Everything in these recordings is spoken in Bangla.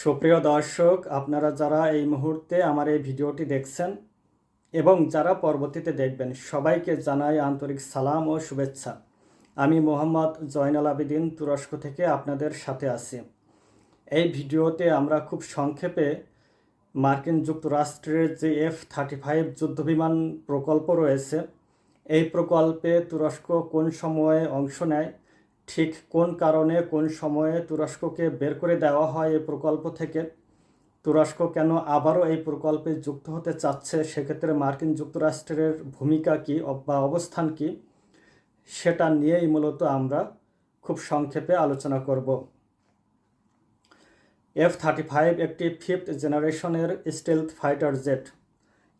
সুপ্রিয় দর্শক, আপনারা যারা এই মুহূর্তে আমার এই ভিডিওটি দেখছেন এবং যারা পরবর্তীতে দেখবেন, সবাইকে জানাই আন্তরিক সালাম ও শুভেচ্ছা। আমি মোহাম্মদ জয়নাল আবেদিন, তুরস্ক থেকে আপনাদের সাথে আছি। এই ভিডিওতে আমরা খুব সংক্ষেপে মার্কিন যুক্তরাষ্ট্রের যে এফ থার্টি ফাইভ যুদ্ধবিমান প্রকল্প রয়েছে, এই প্রকল্পে তুরস্ক কোন সময়ে অংশ নেয় ঠিক কোন কারণে, কোন সময়ে তুরস্ককে বের করে দেওয়া হয় এই প্রকল্প থেকে? তুরস্ক কেন আবারও এই প্রকল্পে যুক্ত হতে চাচ্ছে? সেক্ষেত্রে মার্কিন যুক্তরাষ্ট্রের ভূমিকা কী বা অবস্থান কী? সেটা নিয়েই মূলত আমরা খুব সংক্ষেপে আলোচনা করব। এফ থার্টি ফাইভ একটি ফিফথ জেনারেশনের স্টেলথ ফাইটার জেট।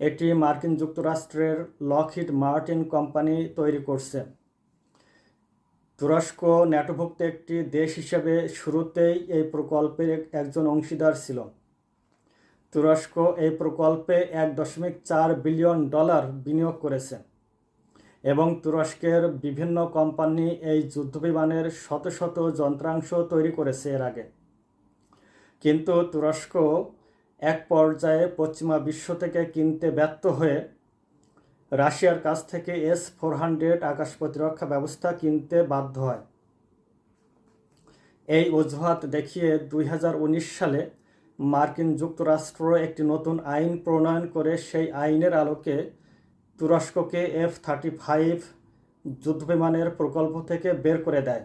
এটি মার্কিন যুক্তরাষ্ট্রের লকহিড মার্টিন কোম্পানি তৈরি করছে। তুরস্ক ন্যাটোভুক্ত একটি দেশ হিসেবে শুরুতেই এই প্রকল্পের একজন অংশীদার ছিল। তুরস্ক এই প্রকল্পে এক দশমিক চার বিলিয়ন ডলার বিনিয়োগ করেছে এবং তুরস্কের বিভিন্ন কোম্পানি এই যুদ্ধবিমানের শত শত যন্ত্রাংশ তৈরি করেছে এর আগে। কিন্তু তুরস্ক এক পর্যায়ে পশ্চিমা বিশ্ব থেকে কিনতে ব্যর্থ হয়ে রাশিয়ার কাছ থেকে এস ফোর হান্ড্রেড আকাশ প্রতিরক্ষা ব্যবস্থা কিনতে বাধ্য হয়। এই অজুহাত দেখিয়ে দুই হাজার উনিশ সালে মার্কিন যুক্তরাষ্ট্র একটি নতুন আইন প্রণয়ন করে সেই আইনের আলোকে তুরস্ককে এফ থার্টি ফাইভ যুদ্ধবিমানের প্রকল্প থেকে বের করে দেয়।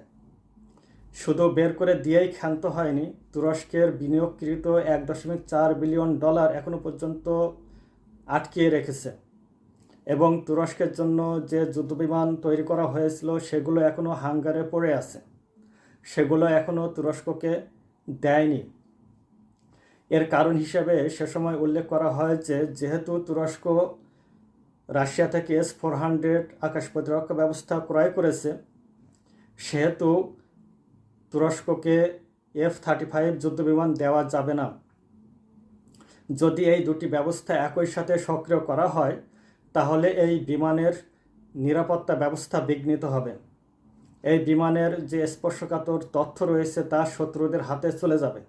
শুধু বের করে দিয়েই ক্ষান্ত হয়নি, তুরস্কের বিনিয়োগকৃত এক দশমিক চার বিলিয়ন ডলার এখনও পর্যন্ত আটকিয়ে রেখেছে। এবং তুরস্কের জন্য যে যুদ্ধবিমান তৈরি করা হয়েছিল, সেগুলো এখনও হাঙ্গারে পড়ে আছে। সেগুলো এখনও তুরস্ককে দেয়নি। এর কারণ হিসেবে সে সময় উল্লেখ করা হয় যে, যেহেতু তুরস্ক রাশিয়া থেকে এস ফোর হান্ড্রেড আকাশ প্রতিরক্ষা ব্যবস্থা ক্রয় করেছে, সেহেতু তুরস্ককে এফ থার্টি ফাইভ যুদ্ধবিমান দেওয়া যাবে না। যদি এই দুটি ব্যবস্থা একই সাথে সক্রিয় করা হয় তাহলে এই বিমানের নিরাপত্তা ব্যবস্থা বিঘ্নিত হবে। এই বিমানের যে স্পর্শকাতর তথ্য রয়েছে তা শত্রুদের হাতে চলে যাবে।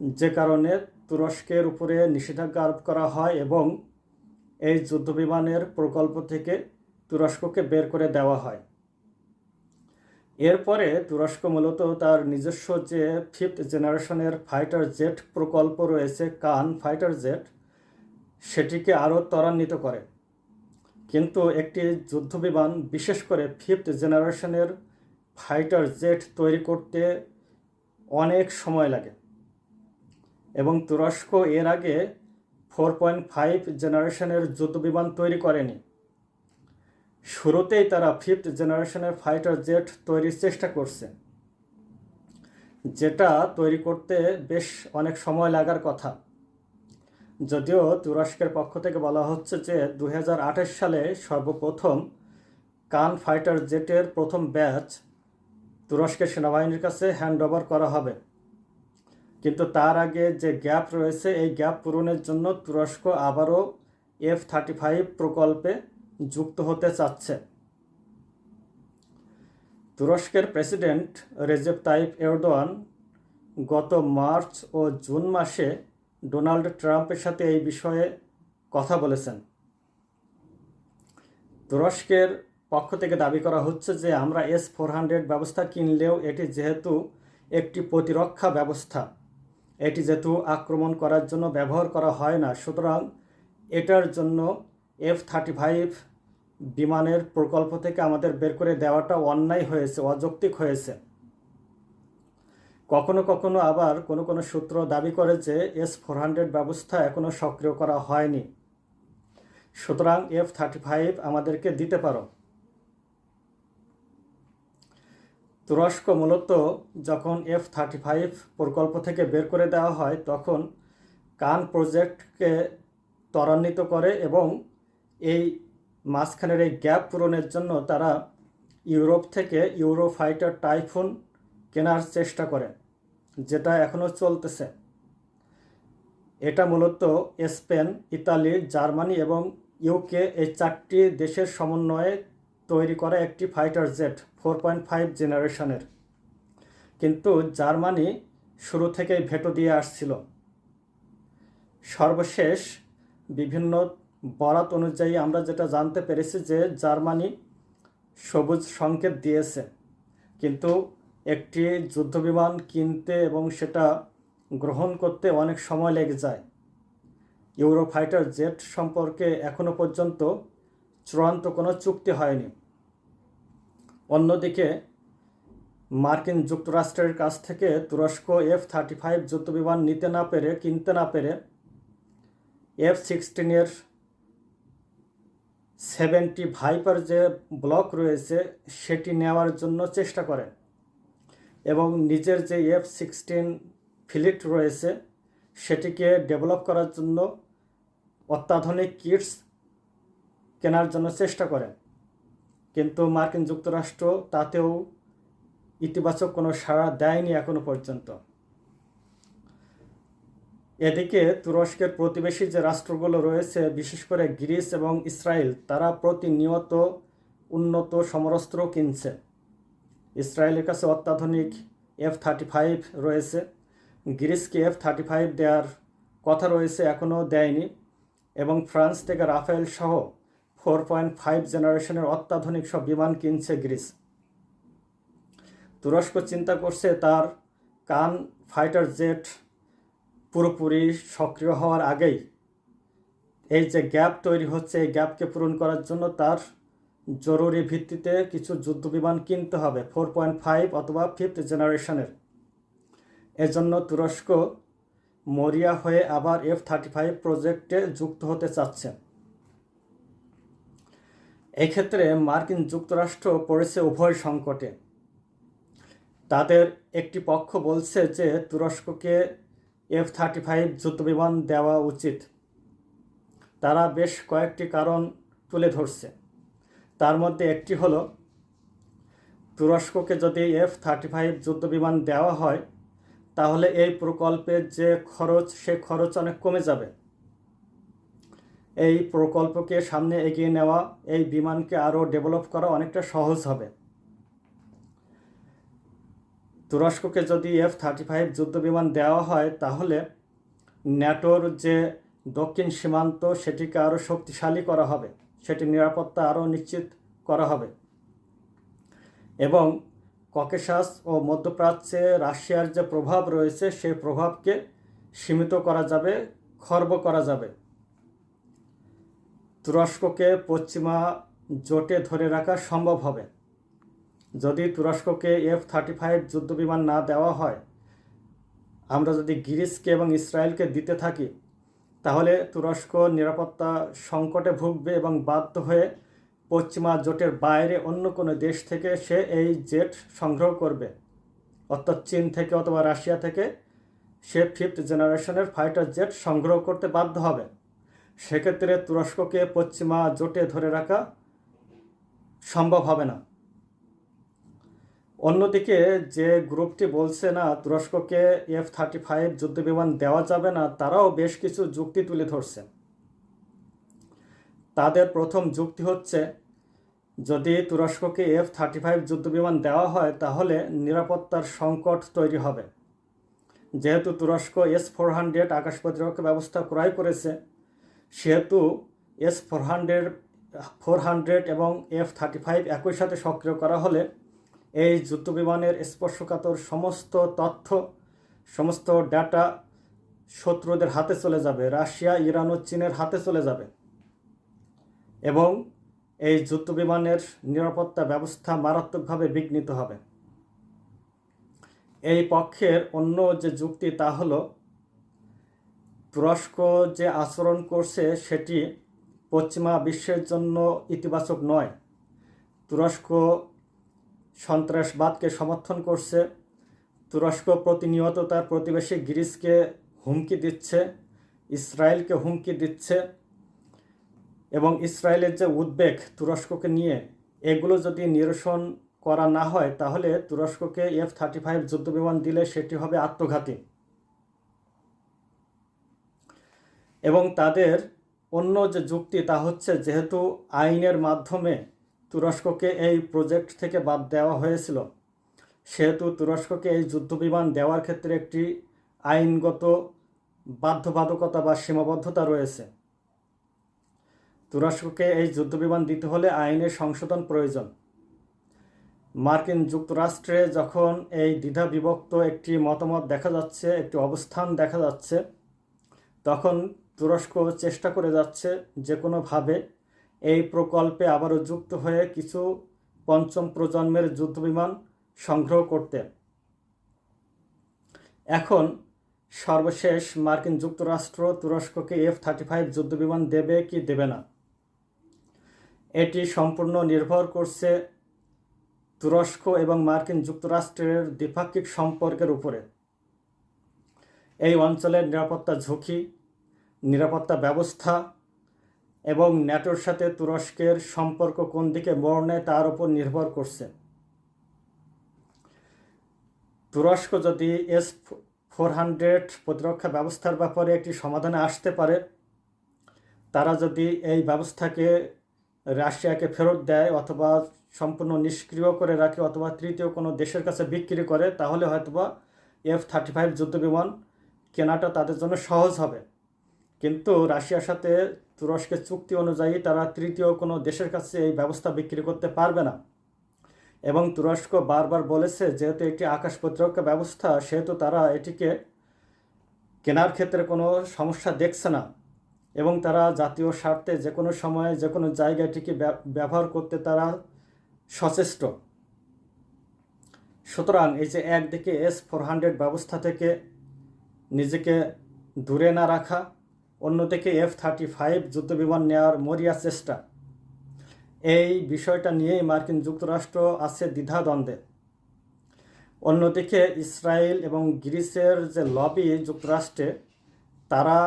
যে কারণে তুরস্কের উপরে নিষেধাজ্ঞা আরোপ করা হয় এবং এই যুদ্ধবিমানের প্রকল্প থেকে তুরস্ককে বের করে দেওয়া হয়। এরপরে তুরস্ক মূলত তার নিজস্ব যে ফিফথ জেনারেশনের ফাইটার জেট প্রকল্প রয়েছে, কান ফাইটার জেট সেটিকে আরও ত্বরান্বিত করে। কিন্তু একটি যুদ্ধবিমান, বিশেষ করে ফিফথ জেনারেশনের ফাইটার জেট তৈরি করতে অনেক সময় লাগে এবং তুরস্ক এর আগে ফোর পয়েন্ট ফাইভ জেনারেশনের যুদ্ধবিমান তৈরি করেনি। শুরুতেই তারা ফিফথ জেনারেশনের ফাইটার জেট তৈরির চেষ্টা করছে, যেটা তৈরি করতে বেশ অনেক সময় লাগার কথা। যদিও তুরস্কের পক্ষ থেকে বলা হচ্ছে যে দু হাজার আঠাশ সালে সর্বপ্রথম কান ফাইটার জেটের প্রথম ব্যাচ তুরস্কের সেনাবাহিনীর কাছে হ্যান্ড ওভার করা হবে। কিন্তু তার আগে যে গ্যাপ রয়েছে, এই গ্যাপ পূরণের জন্য তুরস্ক আবারও এফ থার্টি ফাইভ প্রকল্পে যুক্ত হতে চাচ্ছে। তুরস্কের প্রেসিডেন্ট রেজেপ তাইপ এরদোয়ান গত মার্চ ও জুন মাসে ডোনাল্ড ট্রাম্পের সাথে এই বিষয়ে কথা বলেছেন। তুরস্কের পক্ষ থেকে দাবি করা হচ্ছে যে আমরা এস ফোর হান্ড্রেড ব্যবস্থা কিনলেও এটি যেহেতু একটি প্রতিরক্ষা ব্যবস্থা, এটি যেহেতু আক্রমণ করার জন্য ব্যবহার করা হয় না, সুতরাং এটার জন্য এফ থার্টি ফাইভ বিমানের প্রকল্প থেকে আমাদের বের করে দেওয়াটা অন্যায় হয়েছে, অযৌক্তিক হয়েছে। কখনো কখনো আবার কোনো কোনো সূত্র দাবি করে যে এস ফোর হান্ড্রেড ব্যবস্থা এখনও সক্রিয় করা হয়নি। সুতরাং এফ থার্টি ফাইভ আমাদেরকে দিতে পারো। তুরস্ক মূলত যখন এফ থার্টি ফাইভ প্রকল্প থেকে বের করে দেওয়া হয়, তখন কান প্রজেক্টকে ত্বরান্বিত করে এবং এই মাঝখানের এই গ্যাপ পূরণের জন্য তারা ইউরোপ থেকে ইউরো ফাইটার টাইফুন কেনার চেষ্টা করে। যেটা এখনও চলতেছে। এটা মূলত স্পেন, ইতালি, জার্মানি এবং ইউকে এই চারটি দেশের সমন্বয়ে তৈরি করা একটি fighter jet, four point five জেনারেশনের। কিন্তু জার্মানি শুরু থেকেই ভেটো দিয়ে আসছিল। সর্বশেষ বিভিন্ন বরাত অনুযায়ী আমরা যেটা জানতে পেরেছি যে জার্মানি সবুজ সংকেত দিয়েছে। কিন্তু একটি যুদ্ধবিমান কিনতে এবং সেটা গ্রহণ করতে অনেক সময় লেগে যায়। ইউরোফাইটার জেট সম্পর্কে এখনও পর্যন্ত চূড়ান্ত কোনো চুক্তি হয়নি। অন্যদিকে, মার্কিন যুক্তরাষ্ট্রের কাছ থেকে তুরস্ক এফ থার্টি ফাইভ যুদ্ধবিমান নিতে না পেরে, কিনতে না পেরে এফ সিক্সটিনের সেভেন্টি ভাইপার যে ব্লক রয়েছে, সেটি নেওয়ার জন্য চেষ্টা করেন। এবং নিজের যে এফ সিক্সটিন ফিলিট রয়েছে, সেটিকে ডেভেলপ করার জন্য অত্যাধুনিক কিটস কেনার জন্য চেষ্টা করেন। কিন্তু মার্কিন যুক্তরাষ্ট্র তাতেও ইতিবাচক কোনো সাড়া দেয়নি এখনও পর্যন্ত। এদিকে তুরস্কের প্রতিবেশী যে রাষ্ট্রগুলো রয়েছে, বিশেষ করে গ্রিস এবং ইসরায়েল, তারা প্রতিনিয়ত উন্নত সমরাস্ত্র কিনছে। ইসরায়েলের কাছে অত্যাধুনিক এফ থার্টি ফাইভ রয়েছে। গ্রিসকে এফ থার্টি ফাইভ দেওয়ার কথা রয়েছে, এখনও দেয়নি। এবং ফ্রান্স থেকে রাফেল সহ ফোর পয়েন্ট ফাইভ জেনারেশনের অত্যাধুনিক সব বিমান কিনছে গ্রিস। তুরস্ক চিন্তা করছে তার কান ফাইটার জেট পুরোপুরি সক্রিয় হওয়ার আগেই। এই যে গ্যাপ তৈরি হচ্ছে, এই গ্যাপকে পূরণ করার জন্য তার জরুরি ভিত্তিতে কিছু যুদ্ধবিমান কিনতে হবে ফোর পয়েন্ট ফাইভ অথবা ফিফথ জেনারেশনের এজন্য তুরস্ক মরিয়া হয়ে আবার এফ থার্টি ফাইভ প্রজেক্টে যুক্ত হতে চাচ্ছে। এক্ষেত্রে মার্কিন যুক্তরাষ্ট্র পড়েছে উভয় সংকটে। তাদের একটি পক্ষ বলছে যে তুরস্ককে এফ থার্টি ফাইভ যুদ্ধবিমান দেওয়া উচিত। তারা বেশ কয়েকটি কারণ তুলে ধরছে। তার মধ্যে একটি হলো, তুরস্ককে যদি এফ থার্টি ফাইভ যুদ্ধবিমান দেওয়া হয়, তাহলে এই প্রকল্পের যে খরচ, সে খরচ অনেক কমে যাবে। এই প্রকল্পকে সামনে এগিয়ে নেওয়া, এই বিমানকে আরও ডেভেলপ করা অনেকটা সহজ হবে। তুরস্ককে যদি এফ থার্টি ফাইভ যুদ্ধ বিমান দেওয়া হয়, তাহলে ন্যাটোর যে দক্ষিণ সীমান্ত, সেটিকে আরও শক্তিশালী করা হবে। সেটি নিরাপত্তা আরও নিশ্চিত করা হবে। এবং ককেশাস ও মধ্যপ্রাচ্যে রাশিয়ার যে প্রভাব রয়েছে, সেই প্রভাবকে সীমিত করা যাবে, খর্ব করা যাবে। তুরস্ককে পশ্চিমা জোটে ধরে রাখা সম্ভব হবে। যদি তুরস্ককে এফ থার্টি ফাইভ যুদ্ধবিমান না দেওয়া হয়, আমরা যদি গ্রিসকে এবং ইসরায়েলকে দিতে থাকি তাহলে তুরস্ক নিরাপত্তা সংকটে ভুগবে এবং বাধ্য হয়ে পশ্চিমা জোটের বাইরে অন্য কোনো দেশ থেকে সে এই জেট সংগ্রহ করবে। অর্থাৎ চীন থেকে অথবা রাশিয়া থেকে সে ফিফথ জেনারেশনের ফাইটার জেট সংগ্রহ করতে বাধ্য হবে। সেক্ষেত্রে তুরস্ককে পশ্চিমা জোটে ধরে রাখা সম্ভব হবে না। অন্যদিকে যে গ্রুপটি বলছে না, তুরস্ককে এফ থার্টি ফাইভ যুদ্ধবিমান দেওয়া যাবে না, তারাও বেশ কিছু যুক্তি তুলে ধরছে। তাদের প্রথম যুক্তি হচ্ছে, যদি তুরস্ককে এফ থার্টি ফাইভ যুদ্ধবিমান দেওয়া হয়, তাহলে নিরাপত্তার সংকট তৈরি হবে। যেহেতু তুরস্ক এস ফোর হান্ড্রেড আকাশ প্রতিরক্ষা ব্যবস্থা ক্রয় করেছে, সেহেতু S four hundred four hundred এবং এফ থার্টি ফাইভ একই সাথে সক্রিয় করা হলে এই যুদ্ধবিমানের স্পর্শকাতর সমস্ত তথ্য, সমস্ত ডাটা শত্রুদের হাতে চলে যাবে। রাশিয়া, ইরান ও চীনের হাতে চলে যাবে। এবং এই যুদ্ধবিমানের নিরাপত্তা ব্যবস্থা মারাত্মকভাবে বিঘ্নিত হবে। এই পক্ষের অন্য যে যুক্তি তা হলো, তুরস্ক যে আচরণ করছে সেটি পশ্চিমা বিশ্বের জন্য ইতিবাচক নয়। তুরস্ক সন্ত্রাসবাদকে সমর্থন করছে। তুরস্ক প্রতিনিয়ত তার প্রতিবেশী গ্রিসকে হুমকি দিচ্ছে, ইসরায়েলকে হুমকি দিচ্ছে এবং ইসরায়েলের যে উদ্বেগ তুরস্ককে নিয়ে, এগুলো যদি নিরসন করা না হয়, তাহলে তুরস্ককে এফ থার্টি ফাইভ যুদ্ধবিমান দিলে সেটি হবে আত্মঘাতী। এবং তাদের অন্য যে যুক্তি, তা হচ্ছে যেহেতু আইনের মাধ্যমে তুরস্ককে এই প্রজেক্ট থেকে বাদ দেওয়া হয়েছিল। সেহেতু তুরস্ককে এই যুদ্ধবিমান দেওয়ার ক্ষেত্রে একটি আইনগত বাধ্যবাধকতা বা সীমাবদ্ধতা রয়েছে। তুরস্ককে এই যুদ্ধবিমান দিতে হলে আইনের সংশোধন প্রয়োজন। মার্কিন যুক্তরাষ্ট্রে যখন এই দ্বিধা বিভক্ত একটি মতামত দেখা যাচ্ছে, একটি অবস্থান দেখা যাচ্ছে, তখন তুরস্ক চেষ্টা করে যাচ্ছে যে কোনোভাবে এই প্রকল্পে আবারও যুক্ত হয়ে কিছু পঞ্চম প্রজন্মের যুদ্ধবিমান সংগ্রহ করতে এখন সর্বশেষ মার্কিন যুক্তরাষ্ট্র তুরস্ককে এফ থার্টি ফাইভ যুদ্ধবিমান দেবে কি দেবে না? এটি সম্পূর্ণ নির্ভর করছে তুরস্ক এবং মার্কিন যুক্তরাষ্ট্রের দ্বিপাক্ষিক সম্পর্কের উপরে। এই অঞ্চলের নিরাপত্তা ঝুঁকি, নিরাপত্তা ব্যবস্থা এবং ন্যাটোর সাথে তুরস্কের সম্পর্ক কোন দিকে মোড় নেয় তার উপর নির্ভর করছে। তুরস্ক যদি এস ফোর হান্ড্রেড প্রতিরক্ষা ব্যবস্থার ব্যাপারে একটি সমাধানে আসতে পারে, তারা যদি এই ব্যবস্থাকে রাশিয়াকে ফেরত দেয় অথবা সম্পূর্ণ নিষ্ক্রিয় করে রাখে অথবা তৃতীয় কোনো দেশের কাছে বিক্রি করে, তাহলে হয়তোবা এফ থার্টি ফাইভ যুদ্ধবিমান কেনাটা তাদের জন্য সহজ হবে। কিন্তু রাশিয়ার সাথে তুরস্কের চুক্তি অনুযায়ী তারা তৃতীয় কোনো দেশের কাছে এই ব্যবস্থা বিক্রি করতে পারবে না। এবং তুরস্ক বারবার বলেছে, যেহেতু একটি আকাশ প্রতিরক্ষা ব্যবস্থা, সেহেতু তারা এটিকে কেনার ক্ষেত্রে কোনো সমস্যা দেখছে না। এবং তারা জাতীয় স্বার্থে যে কোনো সময়ে যে কোনো জায়গায় এটিকে ব্যবহার করতে তারা সচেষ্ট। সুতরাং এই যে একদিকে এস ফোর হান্ড্রেড ব্যবস্থা থেকে নিজেকে দূরে না রাখা অন্যদিকে এফ থার্টি ফাইভ যুদ্ধবিমান নেওয়ার মরিয়া চেষ্টা। এই বিষয়টা নিয়েই মার্কিন যুক্তরাষ্ট্র আছে দ্বিধাদ্বন্দ্বে। অন্যদিকে ইসরায়েল এবং গ্রিসের যে লবি যুক্তরাষ্ট্রে, তারা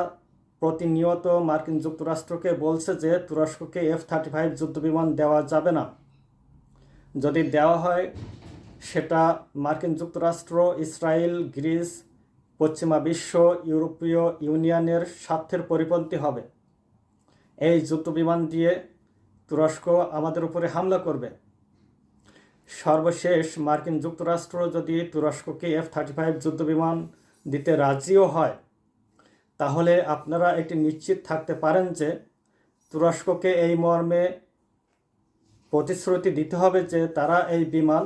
প্রতিনিয়ত মার্কিন যুক্তরাষ্ট্রকে বলছে যে তুরস্ককে এফ থার্টি ফাইভ যুদ্ধবিমান দেওয়া যাবে না। যদি দেওয়া হয়, সেটা মার্কিন যুক্তরাষ্ট্র, ইসরায়েল, গ্রিস পশ্চিমা বিশ্ব ইউরোপীয় ইউনিয়নের স্বার্থের পরিপন্থী হবে। এই যুদ্ধবিমান দিয়ে তুরস্ক আমাদের উপরে হামলা করবে। সর্বশেষ মার্কিন যুক্তরাষ্ট্র যদি তুরস্ককে এফ থার্টি ফাইভ যুদ্ধবিমান দিতে রাজিও হয়, তাহলে আপনারা একটি নিশ্চিত থাকতে পারেন যে তুরস্ককে এই মর্মে প্রতিশ্রুতি দিতে হবে যে তারা এই বিমান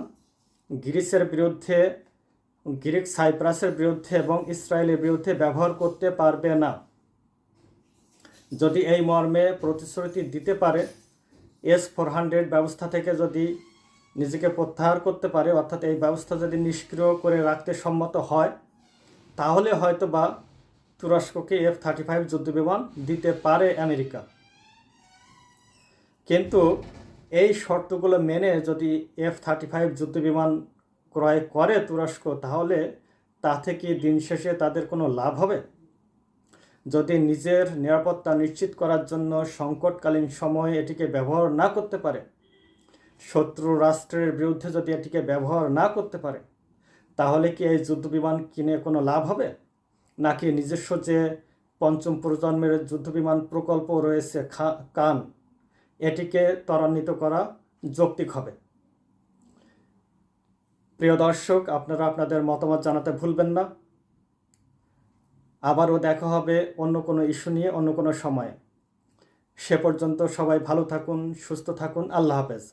গ্রিসের বিরুদ্ধে গ্রিক সাইপ্রাসের বিরুদ্ধে এবং ইসরায়েলের বিরুদ্ধে ব্যবহার করতে পারবে না। যদি এই মর্মে প্রতিশ্রুতি দিতে পারে এস ফোর হান্ড্রেড ব্যবস্থা থেকে যদি নিজেকে প্রত্যাহার করতে পারে, অর্থাৎ এই ব্যবস্থা যদি নিষ্ক্রিয় করে রাখতে সম্মত হয়, তাহলে হয়তো বা তুরস্ককে এফ থার্টি ফাইভ যুদ্ধবিমান দিতে পারে আমেরিকা। কিন্তু এই শর্তগুলো মেনে যদি এফ থার্টি ফাইভ যুদ্ধবিমান ক্রয় করে তুরস্ক, তাহলে তা থেকে দিন শেষে তাদের কোনো লাভ হবে? যদি নিজের নিরাপত্তা নিশ্চিত করার জন্য সংকটকালীন সময়ে এটিকে ব্যবহার না করতে পারে, শত্রু রাষ্ট্রের বিরুদ্ধে যদি এটিকে ব্যবহার না করতে পারে, তাহলে কি এই যুদ্ধবিমান কিনে কোনো লাভ হবে? নাকি নিজস্ব যে পঞ্চম প্রজন্মের যুদ্ধবিমান প্রকল্প রয়েছে খা, কান, এটিকে ত্বরান্বিত করা যৌক্তিক হবে? প্রিয় দর্শক, আপনারা আপনাদের মতামত জানাতে ভুলবেন না। আবারও দেখা হবে অন্য কোনো ইস্যু নিয়ে, অন্য কোনো সময়ে। সে পর্যন্ত সবাই ভালো থাকুন, সুস্থ থাকুন। আল্লাহ হাফেজ।